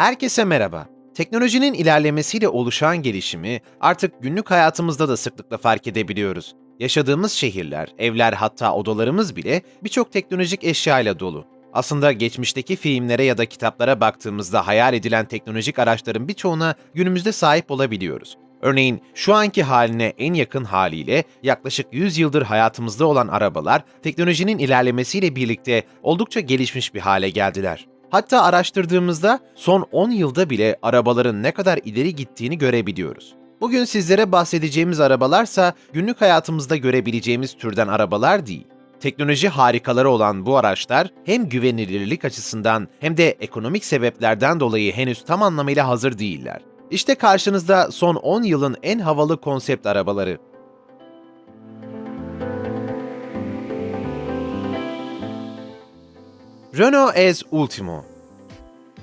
Herkese merhaba. Teknolojinin ilerlemesiyle oluşan gelişimi artık günlük hayatımızda da sıklıkla fark edebiliyoruz. Yaşadığımız şehirler, evler hatta odalarımız bile birçok teknolojik eşyayla dolu. Aslında geçmişteki filmlere ya da kitaplara baktığımızda hayal edilen teknolojik araçların birçoğuna günümüzde sahip olabiliyoruz. Örneğin şu anki haline en yakın haliyle yaklaşık 100 yıldır hayatımızda olan arabalar teknolojinin ilerlemesiyle birlikte oldukça gelişmiş bir hale geldiler. Hatta araştırdığımızda son 10 yılda bile arabaların ne kadar ileri gittiğini görebiliyoruz. Bugün sizlere bahsedeceğimiz arabalarsa günlük hayatımızda görebileceğimiz türden arabalar değil. Teknoloji harikaları olan bu araçlar hem güvenilirlik açısından hem de ekonomik sebeplerden dolayı henüz tam anlamıyla hazır değiller. İşte karşınızda son 10 yılın en havalı konsept arabaları. Renault Ez Ultimo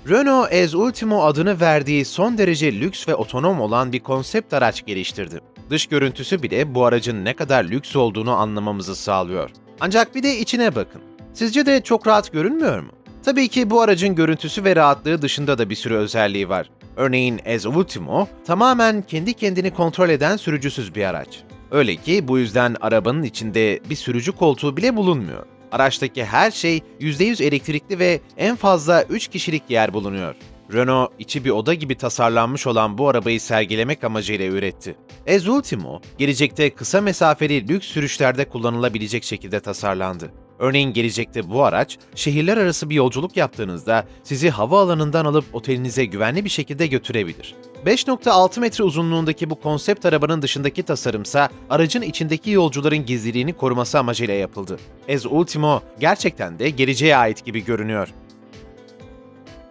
Renault Ez Ultimo adını verdiği son derece lüks ve otonom olan bir konsept araç geliştirdi. Dış görüntüsü bile bu aracın ne kadar lüks olduğunu anlamamızı sağlıyor. Ancak bir de içine bakın. Sizce de çok rahat görünmüyor mu? Tabii ki bu aracın görüntüsü ve rahatlığı dışında da bir sürü özelliği var. Örneğin Ez Ultimo tamamen kendi kendini kontrol eden sürücüsüz bir araç. Öyle ki bu yüzden arabanın içinde bir sürücü koltuğu bile bulunmuyor. Araçtaki her şey %100 elektrikli ve en fazla 3 kişilik yer bulunuyor. Renault içi bir oda gibi tasarlanmış olan bu arabayı sergilemek amacıyla üretti. Ez Ultimo, gelecekte kısa mesafeli lüks sürüşlerde kullanılabilecek şekilde tasarlandı. Örneğin gelecekte bu araç, şehirler arası bir yolculuk yaptığınızda sizi havaalanından alıp otelinize güvenli bir şekilde götürebilir. 5.6 metre uzunluğundaki bu konsept arabanın dışındaki tasarımsa aracın içindeki yolcuların gizliliğini koruması amacıyla yapıldı. Ez Ultimo gerçekten de geleceğe ait gibi görünüyor.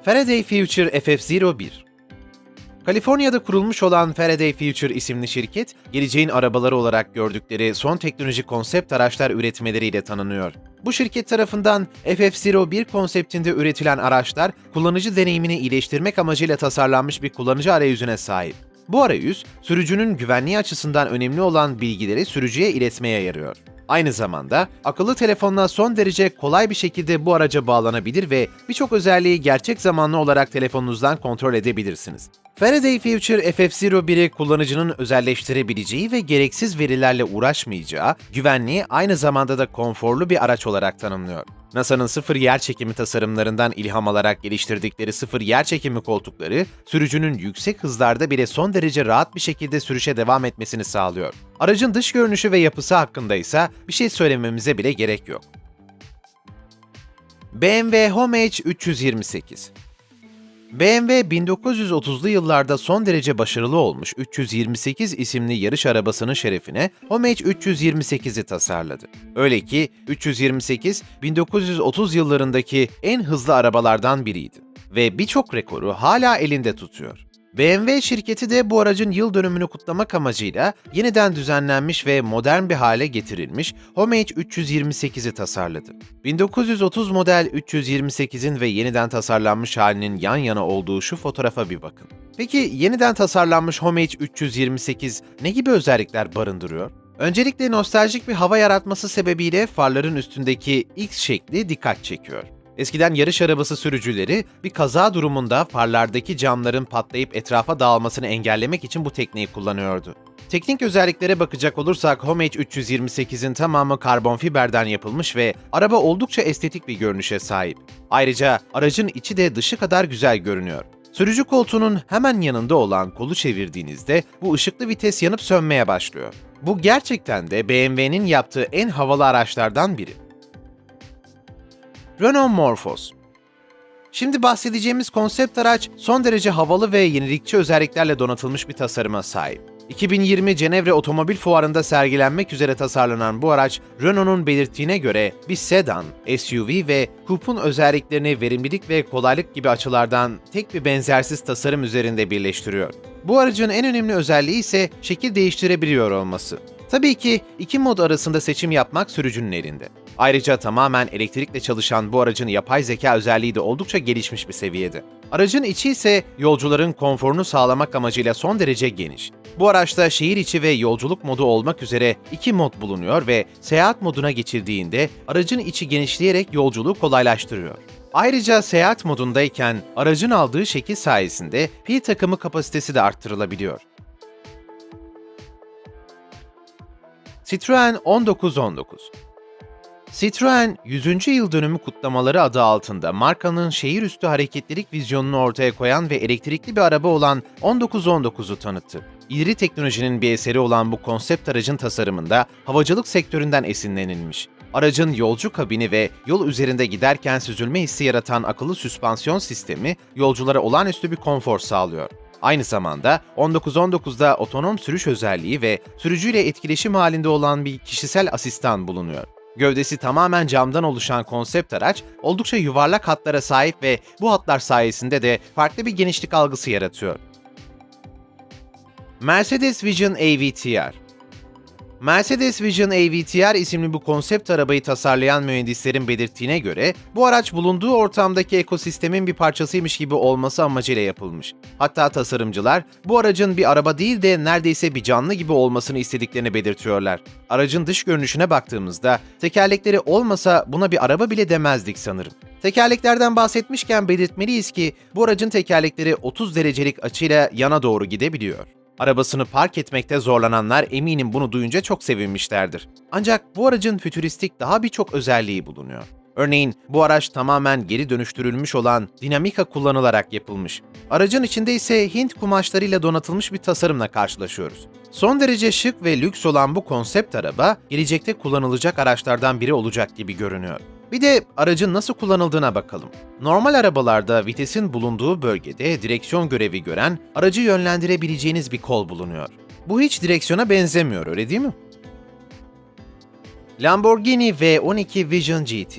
Faraday Future FF01 Kaliforniya'da kurulmuş olan Faraday Future isimli şirket, geleceğin arabaları olarak gördükleri son teknoloji konsept araçlar üretmeleriyle tanınıyor. Bu şirket tarafından FF01 konseptinde üretilen araçlar, kullanıcı deneyimini iyileştirmek amacıyla tasarlanmış bir kullanıcı arayüzüne sahip. Bu arayüz, sürücünün güvenliği açısından önemli olan bilgileri sürücüye iletmeye yarıyor. Aynı zamanda akıllı telefonla son derece kolay bir şekilde bu araca bağlanabilir ve birçok özelliği gerçek zamanlı olarak telefonunuzdan kontrol edebilirsiniz. Faraday Future FF01'i kullanıcının özelleştirebileceği ve gereksiz verilerle uğraşmayacağı, güvenliği aynı zamanda da konforlu bir araç olarak tanımlıyor. NASA'nın sıfır yer çekimi tasarımlarından ilham alarak geliştirdikleri sıfır yer çekimi koltukları, sürücünün yüksek hızlarda bile son derece rahat bir şekilde sürüşe devam etmesini sağlıyor. Aracın dış görünüşü ve yapısı hakkında ise bir şey söylememize bile gerek yok. BMW Homage 328 BMW 1930'lu yıllarda son derece başarılı olmuş 328 isimli yarış arabasının şerefine Homage 328'i tasarladı. Öyle ki 328 1930 yıllarındaki en hızlı arabalardan biriydi ve birçok rekoru hala elinde tutuyor. BMW şirketi de bu aracın yıl dönümünü kutlamak amacıyla yeniden düzenlenmiş ve modern bir hale getirilmiş Homage 328'i tasarladı. 1930 model 328'in ve yeniden tasarlanmış halinin yan yana olduğu şu fotoğrafa bir bakın. Peki yeniden tasarlanmış Homage 328 ne gibi özellikler barındırıyor? Öncelikle nostaljik bir hava yaratması sebebiyle farların üstündeki X şekli dikkat çekiyor. Eskiden yarış arabası sürücüleri bir kaza durumunda farlardaki camların patlayıp etrafa dağılmasını engellemek için bu tekniği kullanıyordu. Teknik özelliklere bakacak olursak Homage 328'in tamamı karbon fiberden yapılmış ve araba oldukça estetik bir görünüşe sahip. Ayrıca aracın içi de dışı kadar güzel görünüyor. Sürücü koltuğunun hemen yanında olan kolu çevirdiğinizde bu ışıklı vites yanıp sönmeye başlıyor. Bu gerçekten de BMW'nin yaptığı en havalı araçlardan biri. Renault Morphos Şimdi bahsedeceğimiz konsept araç son derece havalı ve yenilikçi özelliklerle donatılmış bir tasarıma sahip. 2020 Cenevre Otomobil Fuarı'nda sergilenmek üzere tasarlanan bu araç, Renault'un belirttiğine göre bir sedan, SUV ve coupe'un özelliklerini verimlilik ve kolaylık gibi açılardan tek bir benzersiz tasarım üzerinde birleştiriyor. Bu aracın en önemli özelliği ise şekil değiştirebiliyor olması. Tabii ki iki mod arasında seçim yapmak sürücünün elinde. Ayrıca tamamen elektrikle çalışan bu aracın yapay zeka özelliği de oldukça gelişmiş bir seviyede. Aracın içi ise yolcuların konforunu sağlamak amacıyla son derece geniş. Bu araçta şehir içi ve yolculuk modu olmak üzere iki mod bulunuyor ve seyahat moduna geçildiğinde aracın içi genişleyerek yolculuğu kolaylaştırıyor. Ayrıca seyahat modundayken aracın aldığı şekil sayesinde pil takımı kapasitesi de arttırılabiliyor. Citroen 1919 Citroen 100. yıl dönümü kutlamaları adı altında markanın şehir üstü hareketlilik vizyonunu ortaya koyan ve elektrikli bir araba olan 1919'u tanıttı. İleri teknolojinin bir eseri olan bu konsept aracın tasarımında havacılık sektöründen esinlenilmiş. Aracın yolcu kabini ve yol üzerinde giderken süzülme hissi yaratan akıllı süspansiyon sistemi yolculara olağanüstü bir konfor sağlıyor. Aynı zamanda 1919'da otonom sürüş özelliği ve sürücüyle etkileşim halinde olan bir kişisel asistan bulunuyor. Gövdesi tamamen camdan oluşan konsept araç oldukça yuvarlak hatlara sahip ve bu hatlar sayesinde de farklı bir genişlik algısı yaratıyor. Mercedes Vision AVTR Mercedes Vision AVTR isimli bu konsept arabayı tasarlayan mühendislerin belirttiğine göre bu araç bulunduğu ortamdaki ekosistemin bir parçasıymış gibi olması amacıyla yapılmış. Hatta tasarımcılar bu aracın bir araba değil de neredeyse bir canlı gibi olmasını istediklerini belirtiyorlar. Aracın dış görünüşüne baktığımızda tekerlekleri olmasa buna bir araba bile demezdik sanırım. Tekerleklerden bahsetmişken belirtmeliyiz ki bu aracın tekerlekleri 30 derecelik açıyla yana doğru gidebiliyor. Arabasını park etmekte zorlananlar eminim bunu duyunca çok sevinmişlerdir. Ancak bu aracın fütüristik daha birçok özelliği bulunuyor. Örneğin bu araç tamamen geri dönüştürülmüş olan dinamika kullanılarak yapılmış. Aracın içinde ise Hint kumaşlarıyla donatılmış bir tasarımla karşılaşıyoruz. Son derece şık ve lüks olan bu konsept araba gelecekte kullanılacak araçlardan biri olacak gibi görünüyor. Bir de aracın nasıl kullanıldığına bakalım. Normal arabalarda vitesin bulunduğu bölgede direksiyon görevi gören, aracı yönlendirebileceğiniz bir kol bulunuyor. Bu hiç direksiyona benzemiyor, öyle değil mi? Lamborghini V12 Vision GT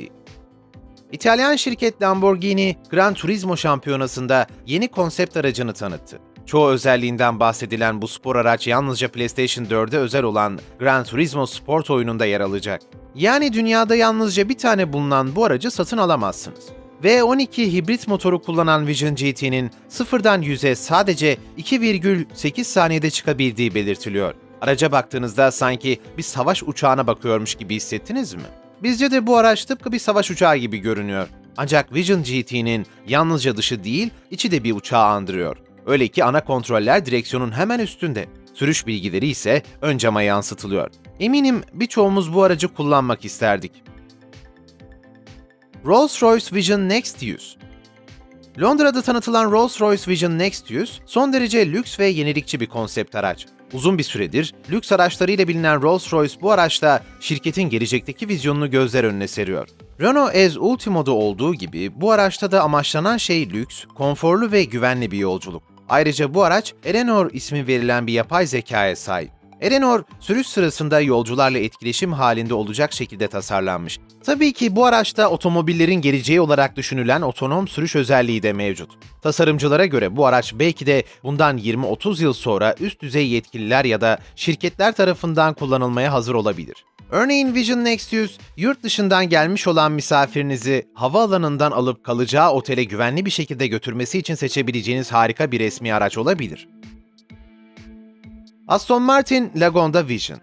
İtalyan şirket Lamborghini, Gran Turismo şampiyonasında yeni konsept aracını tanıttı. Çoğu özelliğinden bahsedilen bu spor araç yalnızca PlayStation 4'e özel olan Gran Turismo Sport oyununda yer alacak. Yani dünyada yalnızca bir tane bulunan bu aracı satın alamazsınız. V12 hibrit motoru kullanan Vision GT'nin sıfırdan 100'e sadece 2,8 saniyede çıkabildiği belirtiliyor. Araca baktığınızda sanki bir savaş uçağına bakıyormuş gibi hissettiniz mi? Bizce de bu araç tıpkı bir savaş uçağı gibi görünüyor. Ancak Vision GT'nin yalnızca dışı değil, içi de bir uçağı andırıyor. Öyle ki ana kontroller direksiyonun hemen üstünde. Sürüş bilgileri ise ön cama yansıtılıyor. Eminim birçoğumuz bu aracı kullanmak isterdik. Rolls-Royce Vision Next 100 Londra'da tanıtılan Rolls-Royce Vision Next 100 son derece lüks ve yenilikçi bir konsept araç. Uzun bir süredir lüks araçlarıyla bilinen Rolls-Royce bu araçta şirketin gelecekteki vizyonunu gözler önüne seriyor. Renault Ez Ultimo'da olduğu gibi bu araçta da amaçlanan şey lüks, konforlu ve güvenli bir yolculuk. Ayrıca bu araç Eleanor ismi verilen bir yapay zekaya sahip. Eleanor, sürüş sırasında yolcularla etkileşim halinde olacak şekilde tasarlanmış. Tabii ki bu araçta otomobillerin geleceği olarak düşünülen otonom sürüş özelliği de mevcut. Tasarımcılara göre bu araç belki de bundan 20-30 yıl sonra üst düzey yetkililer ya da şirketler tarafından kullanılmaya hazır olabilir. Örneğin Vision Next 100, yurt dışından gelmiş olan misafirinizi havaalanından alıp kalacağı otele güvenli bir şekilde götürmesi için seçebileceğiniz harika bir resmi araç olabilir. Aston Martin Lagonda Vision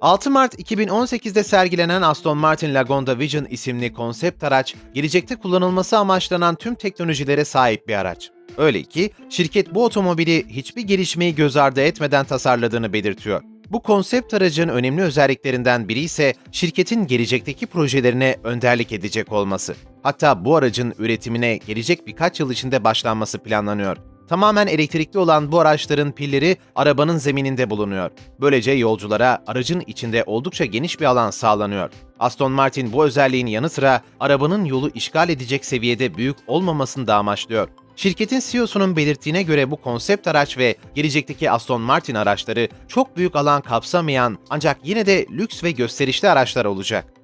6 Mart 2018'de sergilenen Aston Martin Lagonda Vision isimli konsept araç, gelecekte kullanılması amaçlanan tüm teknolojilere sahip bir araç. Öyle ki şirket bu otomobili hiçbir gelişmeyi göz ardı etmeden tasarladığını belirtiyor. Bu konsept aracın önemli özelliklerinden biri ise şirketin gelecekteki projelerine önderlik edecek olması. Hatta bu aracın üretimine gelecek birkaç yıl içinde başlanması planlanıyor. Tamamen elektrikli olan bu araçların pilleri arabanın zemininde bulunuyor. Böylece yolculara aracın içinde oldukça geniş bir alan sağlanıyor. Aston Martin bu özelliğin yanı sıra arabanın yolu işgal edecek seviyede büyük olmamasını da amaçlıyor. Şirketin CEO'sunun belirttiğine göre bu konsept araç ve gelecekteki Aston Martin araçları çok büyük alan kapsamayan ancak yine de lüks ve gösterişli araçlar olacak.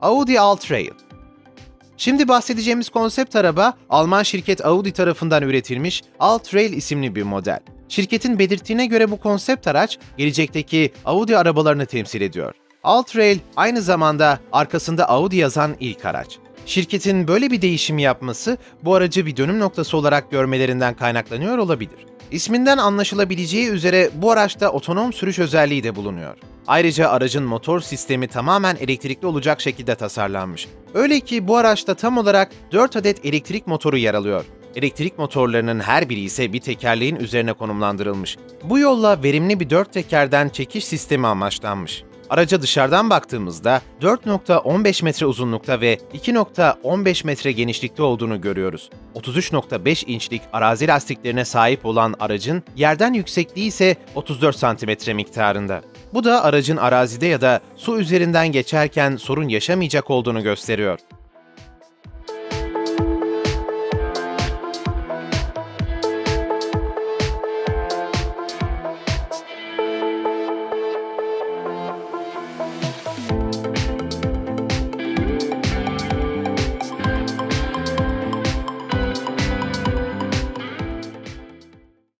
Audi Alltrail Şimdi bahsedeceğimiz konsept araba Alman şirket Audi tarafından üretilmiş Alltrail isimli bir model. Şirketin belirttiğine göre bu konsept araç gelecekteki Audi arabalarını temsil ediyor. Alltrail aynı zamanda arkasında Audi yazan ilk araç. Şirketin böyle bir değişim yapması bu aracı bir dönüm noktası olarak görmelerinden kaynaklanıyor olabilir. İsminden anlaşılabileceği üzere bu araçta otonom sürüş özelliği de bulunuyor. Ayrıca aracın motor sistemi tamamen elektrikli olacak şekilde tasarlanmış. Öyle ki bu araçta tam olarak 4 adet elektrik motoru yer alıyor. Elektrik motorlarının her biri ise bir tekerleğin üzerine konumlandırılmış. Bu yolla verimli bir dört tekerden çekiş sistemi amaçlanmış. Araca dışarıdan baktığımızda 4.15 metre uzunlukta ve 2.15 metre genişlikte olduğunu görüyoruz. 33.5 inçlik arazi lastiklerine sahip olan aracın yerden yüksekliği ise 34 santimetre miktarında. Bu da aracın arazide ya da su üzerinden geçerken sorun yaşamayacak olduğunu gösteriyor.